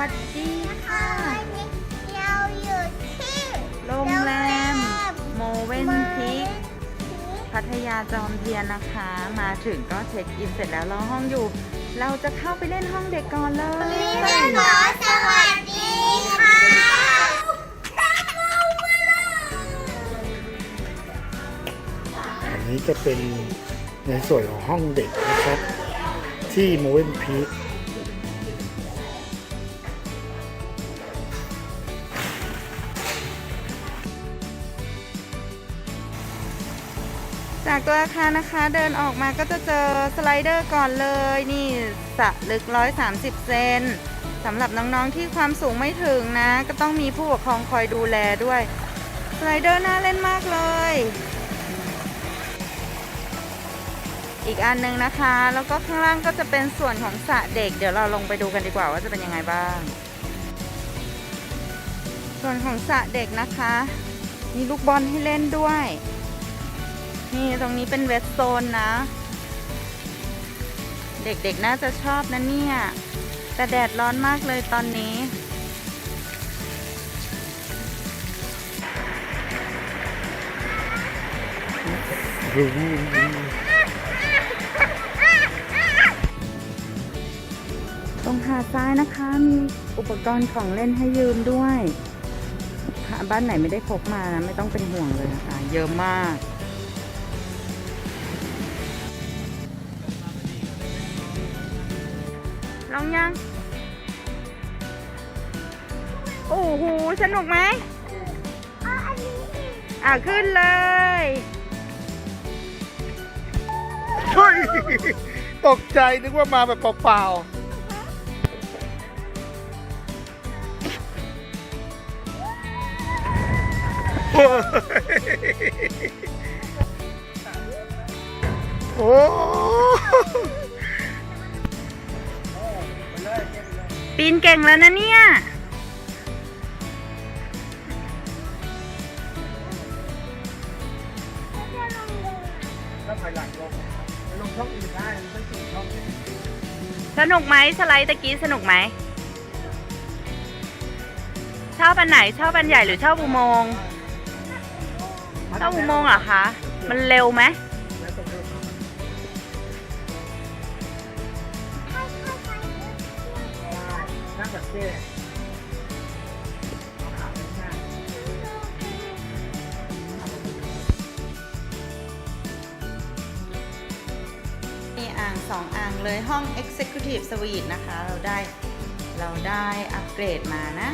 วัสดีค่ะวันนี้เราอยู่ที่โรงแรมโมเวนพิกพัทยาจอมเทียนนะคะ มาถึงก็เช็คอินเสร็จแล้วรอห้องอยู่ เราจะเข้าไปเล่นห้องเด็กก่อนเลยพี่แม่หมอสวัสดีค่ะอันนี้จะเป็นในส่วนของห้องเด็กนะครับ ที่โมเวนพีค จากตัวอาคารนะคะเดินออกมาก็จะเจอสไลเดอร์ก่อนเลย นี่สระลึก 130 เซนสำหรับน้องๆที่ความสูงไม่ถึงนะ ก็ต้องมีผู้ปกครองคอยดูแลด้วย สไลเดอร์น่าเล่นมากเลย อีกอันหนึ่งนะคะ แล้วก็ข้างล่างก็จะเป็นส่วนของสระเด็ก เดี๋ยวเราลงไปดูกันดีกว่าว่าจะเป็นยังไงบ้าง ส่วนของสระเด็กนะคะ มีลูกบอลให้เล่นด้วย นี่ตรงนี้เป็นเวสโซนนะ เด็กๆน่าจะชอบนะเนี่ย แต่แดดร้อนมากเลยตอนนี้ ตรงหาดซ้ายนะคะ มีอุปกรณ์ของเล่นให้ยืมด้วย บ้านไหนไม่ได้พกมานะ ไม่ต้องเป็นห่วงเลยนะคะ เยอะมาก องยัง โอ้โห สนุกไหมอะขึ้นเลยเฮ้ยตกใจนึกว่ามาแบบเปล่าๆโอ้โอ้ ปีนเก่งแล้วนะเนี่ย ถ้าถอยหลังลงลงช่องอื่นได้ไม่ถึงช่องนี้สนุกไหมสไลด์ตะกี้สนุกไหม ชอบอันไหนชอบอันใหญ่หรือชอบอุโมงค์ชอบอุโมงค์เหรอคะ มันเร็วไหม เท่เอขาไปข้างหน้ามีอ่างสองอ่างเลยห้อง Executive Suite นะคะ เราได้เราได้อัปเกรดมานะ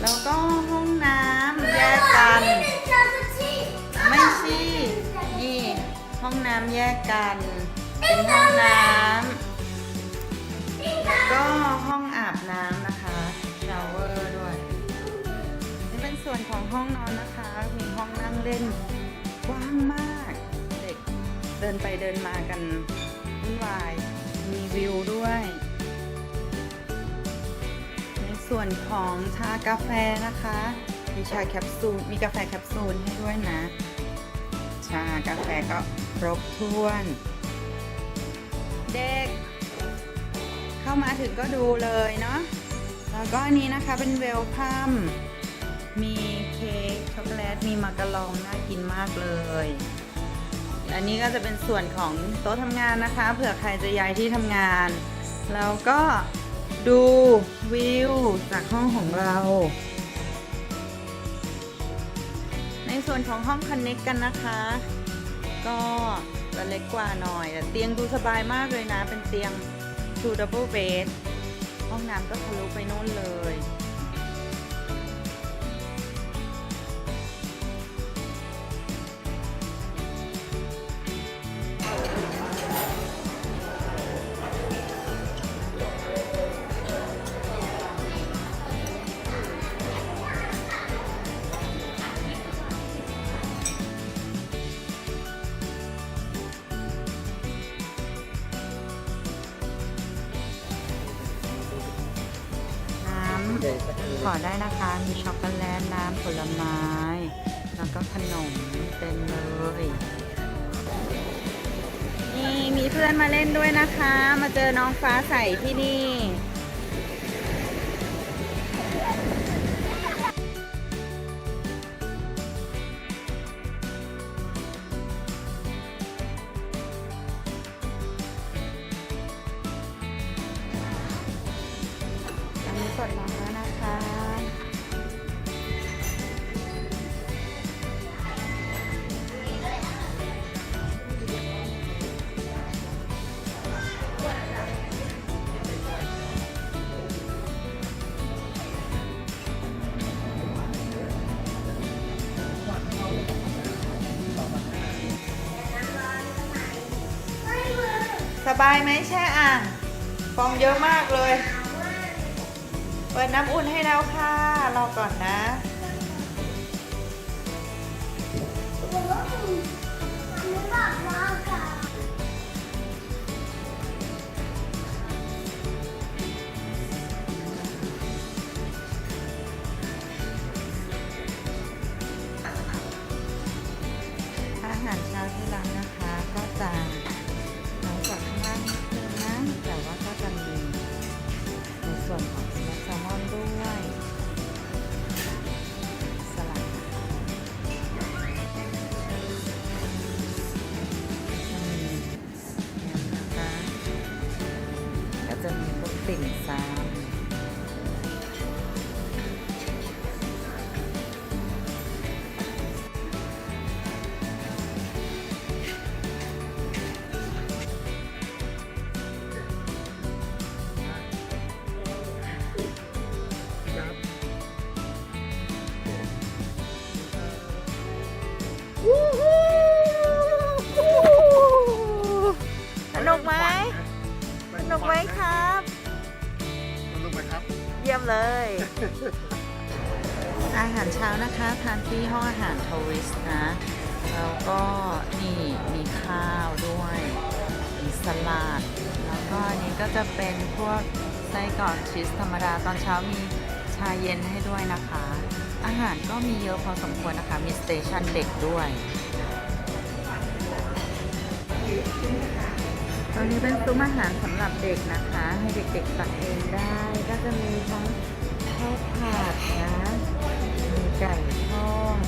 แล้วก็ห้องน้ำแยกกัน ไม่ใช่นี่ห้องน้ำแยกกัน เป็นห้องน้ำ ดินไปเดินมากันวุ่นวายมีวิวด้วย ในส่วนของชากาแฟนะคะ มีชาแคปซูล มีกาแฟแคปซูลให้ด้วยนะ ชากาแฟก็ครบถ้วน เด็ก เข้ามาถึงก็ดูเลยเนาะ แล้วก็อันนี้นะคะเป็นเวลคัมมีเค้กช็อกโกแลต มีมาการองน่ากินมากเลย อันนี้ก็จะเป็นส่วนของโต๊ะทำงานนะคะ เผื่อใครจะย้ายที่ทำงาน แล้วก็ดูวิวจากห้องของเรา ในส่วนของห้องคอนเน็กกันนะคะ ก็จะเล็กกว่าหน่อยแต่เตียงดูสบายมากเลยนะ เป็นเตียง two double bed ห้องน้ำก็ทะลุไปโน่นเลย ขอได้นะคะ มีช็อกโกแลตน้ำผลไม้ แล้วก็ขนมเต็มเลยนี่มีเพื่อนมาเล่นด้วยนะคะ มาเจอน้องฟ้าใสที่นี่ สบายไหมแช่อ่างฟองเยอะมากเลย เปิดน้ำอุ่นให้แล้วค่ะ รอก่อนนะ มีพวกติ่มซำสนุกไหมสนุกไหมครับสนุก ไหมครับ เยี่ยมเลย อาหารเช้านะคะทานที่ห้องอาหารทวิสนะ แล้วก็นี่มีข้าวด้วยมีสลัด แล้วก็อันนี้ก็จะเป็นพวกไส้กรอกชีสธรรมดาตอนเช้ามีชาเย็นให้ด้วยนะคะ อาหารก็มีเยอะพอสมควรนะคะ มีสเตชันเด็กด้วย ตอนนี้เป็นซุ้มอาหารสำหรับเด็กนะคะ ให้เด็กๆตักเองได้ ก็จะมีทั้งข้าวผัดนะ มีไก่ทอด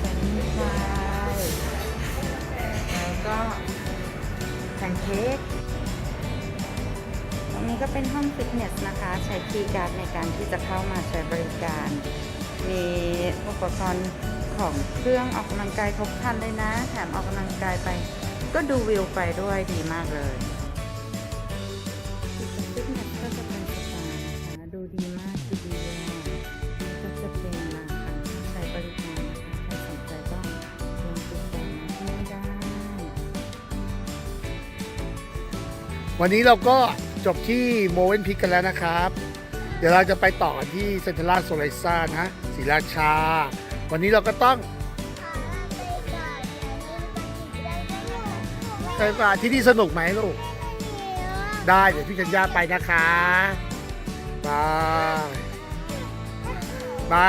เป็นฟรายแล้วก็แพนเค้กตรงนี้ก็เป็นห้องฟิตเนสนะคะ ใช้คีย์การ์ดในการที่จะเข้ามาใช้บริการ มีอุปกรณ์ของเครื่องออกกำลังกายครบครันเลยนะ แถมออกกำลังกายไป ก็ดูวิวไปด้วยดีมากเลยฟิตเนสก็จะเป็นสปานะคะดูดีมากทีเดียวนี่ก็จะเป็นนะคะใช้บริการนะคะใครสนใจก็ลองติดต่อมาที่นี่ได้ วันนี้เราก็จบที่โมเวนพิกกันแล้วนะครับ เดี๋ยวเราจะไปต่อกันที่เซนทรัลโซไลซ่านะศรีราชา วันนี้เราก็ต้อง ไปป่าที่นี่สนุกไหมลูก ได้เดี๋ยวพี่ชัญญาไปนะคะบาย